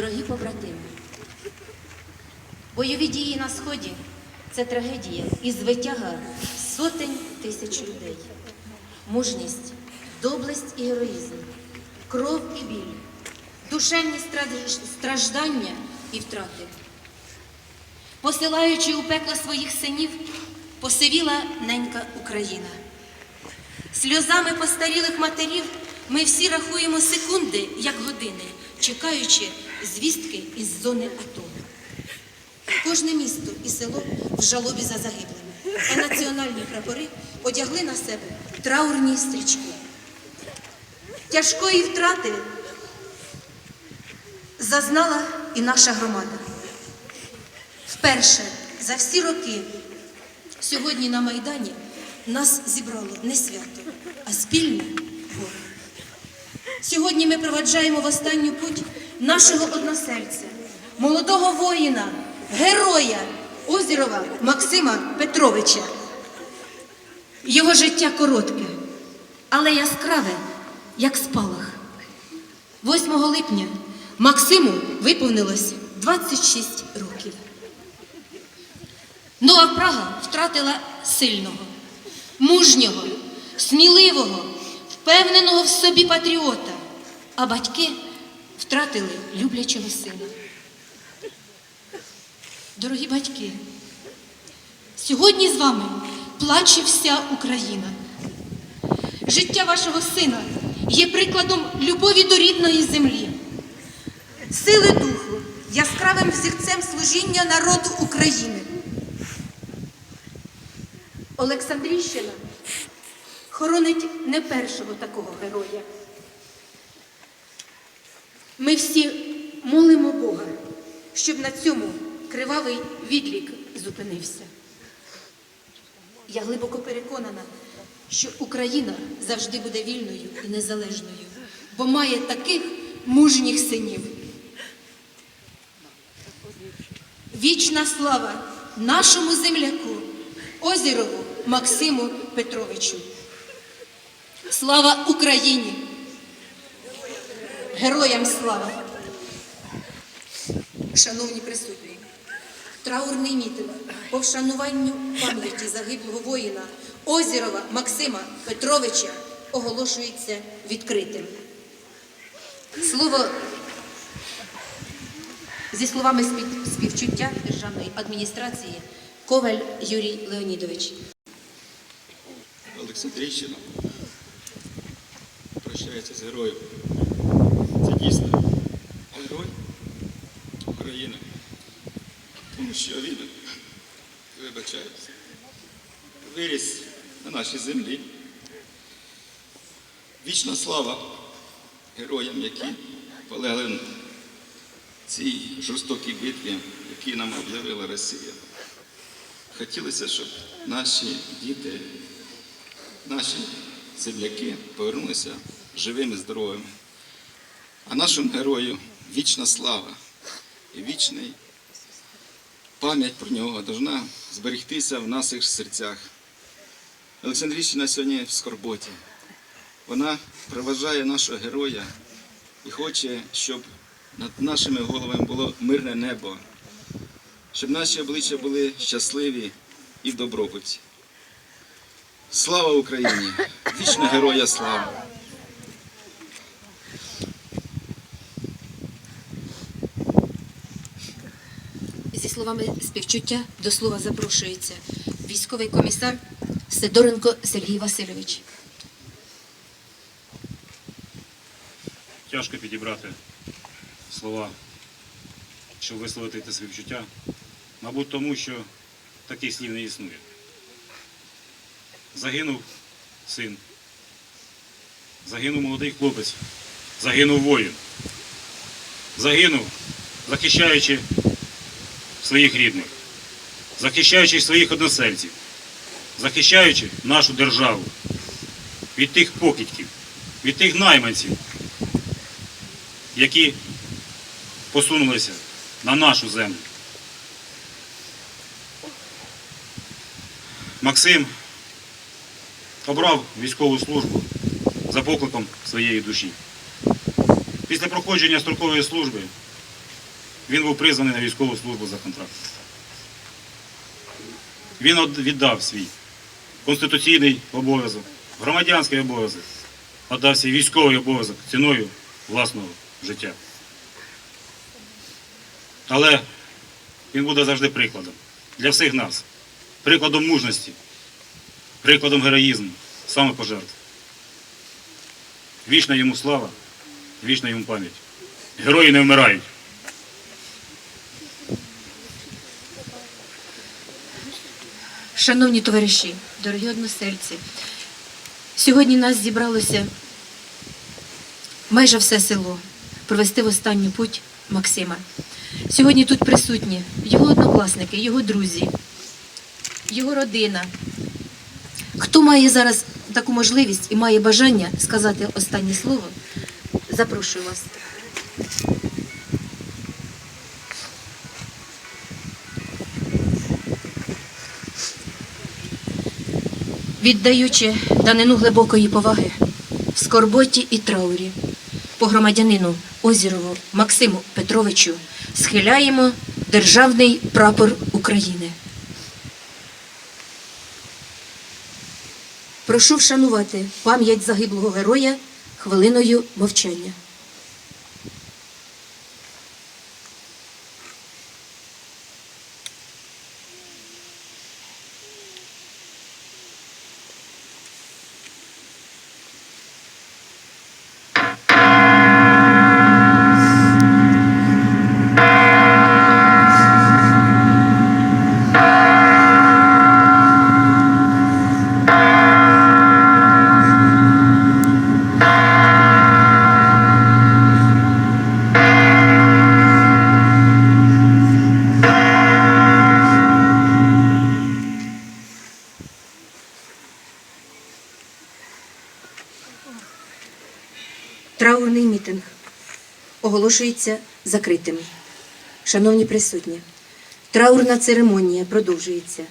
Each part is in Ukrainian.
Дорогі побратими, бойові дії на Сході це трагедія і звитяга сотень тисяч людей. Мужність, доблесть і героїзм, кров і біль, душевні страждання і втрати. Посилаючи у пекло своїх синів, посивіла ненька Україна. Сльозами постарілих матерів ми всі рахуємо секунди, як години, чекаючи звістки із зони АТО. Кожне місто і село в жалобі за загиблими, а національні прапори одягли на себе траурні стрічки. Тяжкої втрати зазнала і наша громада. Вперше за всі роки сьогодні на Майдані нас зібрало не свято, а спільне. Сьогодні ми проваджаємо в останню путь нашого односельця, молодого воїна, героя Озірова Максима Петровича. Його життя коротке, але яскраве, як спалах. 8 липня Максиму виповнилось 26 років. Нова Прага втратила сильного, мужнього, сміливого, впевненого в собі патріота, а батьки втратили люблячого сина. Дорогі батьки, сьогодні з вами плаче вся Україна. Життя вашого сина є прикладом любові до рідної землі, сили духу, яскравим взірцем служіння народу України. Олександрійщина хоронить не першого такого героя. Ми всі молимо Бога, щоб на цьому кривавий відлік зупинився. Я глибоко переконана, що Україна завжди буде вільною і незалежною, бо має таких мужніх синів. Вічна слава нашому земляку, Озірову Максиму Петровичу. Слава Україні! Героям слава! Шановні присутні, траурний мітинг по вшануванню пам'яті загиблого воїна Озірова Максима Петровича оголошується відкритим. Слово зі словами співчуття державної адміністрації Коваль Юрій Леонідович. Олександрійщина прощається з героєм. Це дійсно герой України. Тому що він, вибачаюся, виріс на нашій землі. Вічна слава героям, які полегли в цій жорстокій битві, які нам об'явила Росія. Хотілося, щоб наші діти наші земляки повернулися живими, здоровими. А нашому герою вічна слава і вічний пам'ять про нього повинна зберегтися в наших серцях. Олександрійщина сьогодні в скорботі. Вона проважає нашого героя і хоче, щоб над нашими головами було мирне небо, щоб наші обличчя були щасливі і в добробуті. Слава Україні! Вічна героя слава! Словами співчуття до слова запрошується військовий комісар Сидоренко Сергій Васильович. Тяжко підібрати слова, щоб висловити те своє відчуття. Мабуть, тому що таких слів не існує. Загинув син, загинув молодий хлопець, загинув воїн, загинув, захищаючи своїх рідних, захищаючи своїх односельців, захищаючи нашу державу від тих покидьків, від тих найманців, які посунулися на нашу землю. Максим обрав військову службу за покликом своєї душі. Після проходження строкової служби він був призваний на військову службу за контрактом. Він віддав свій конституційний обов'язок, громадянський обов'язок, віддав свій військовий обов'язок ціною власного життя. Але він буде завжди прикладом для всіх нас, прикладом мужності, прикладом героїзму, самопожертв. Вічна йому слава, вічна йому пам'ять. Герої не вмирають. Шановні товариші, дорогі односельці, сьогодні нас зібралося майже все село провести в останню путь Максима. Сьогодні тут присутні його однокласники, його друзі, його родина. Хто має зараз таку можливість і має бажання сказати останнє слово, запрошую вас. Віддаючи данину глибокої поваги в скорботі і траурі, по громадянину Озірову Максиму Петровичу схиляємо державний прапор України. Прошу вшанувати пам'ять загиблого героя хвилиною мовчання. Траурний мітинг оголошується закритим. Шановні присутні, траурна церемонія продовжується.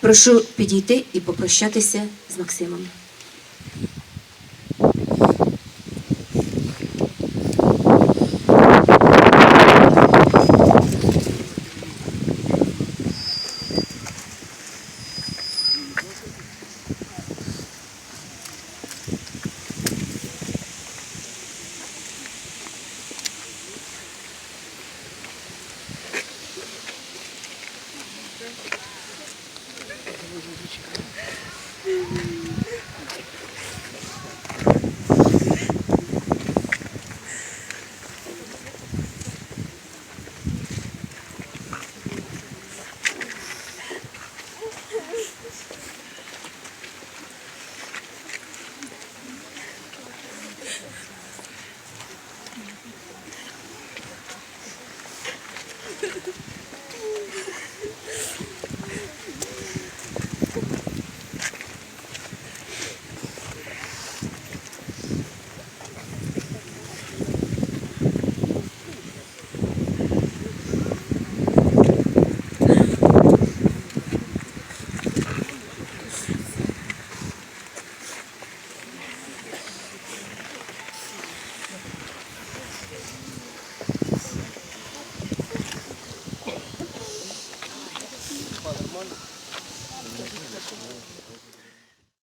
Прошу підійти і попрощатися з Максимом.